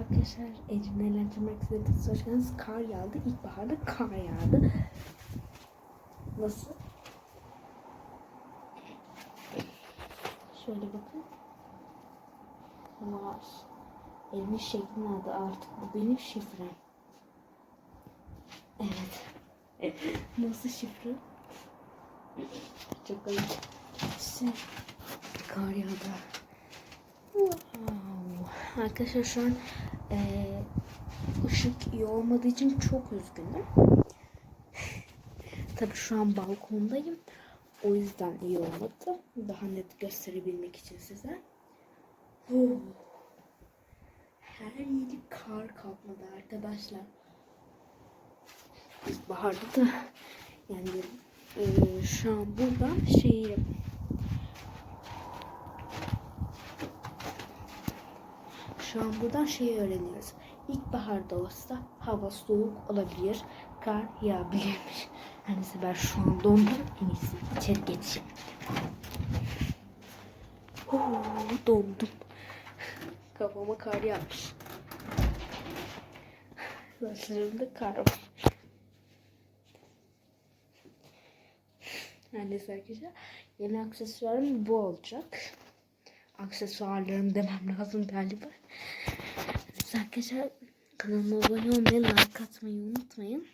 Arkadaşlar Ecrin Eğlendirmek istediğiniz hoş geldiniz. Kar yağdı. İlkbaharda kar yağdı. Nasıl? Şöyle bakın. Var. Elimin şeklini aldı artık. Bu benim şifrem. Evet. Nasıl şifre? Çok ayıp. İşte kar yağdı. Wow. Arkadaşlar şu an eee, ışık iyi olmadığı için çok üzgünüm. Tabii şu an balkondayım. O yüzden iyi olmadı. Daha net gösterebilmek için size. Oh. Her yeri kar kapladı arkadaşlar. Baharda da yani eee, şu an burada şeyi Şu an buradan şeyi öğreniyoruz. İlkbaharda olsa hava soğuk olabilir, kar yağabilirmiş. Her neyse ben şu an dondum. En iyisi içeri geçeyim. Oo, dondum. Kafama kar yağmış. Saçlarımda kar var. Neyse arkadaşlar. Yeni aksesuarım bu olacak aksesuarlarım demem lazım galiba. Arkadaşlar kanalıma abone olmayı, like atmayı unutmayın.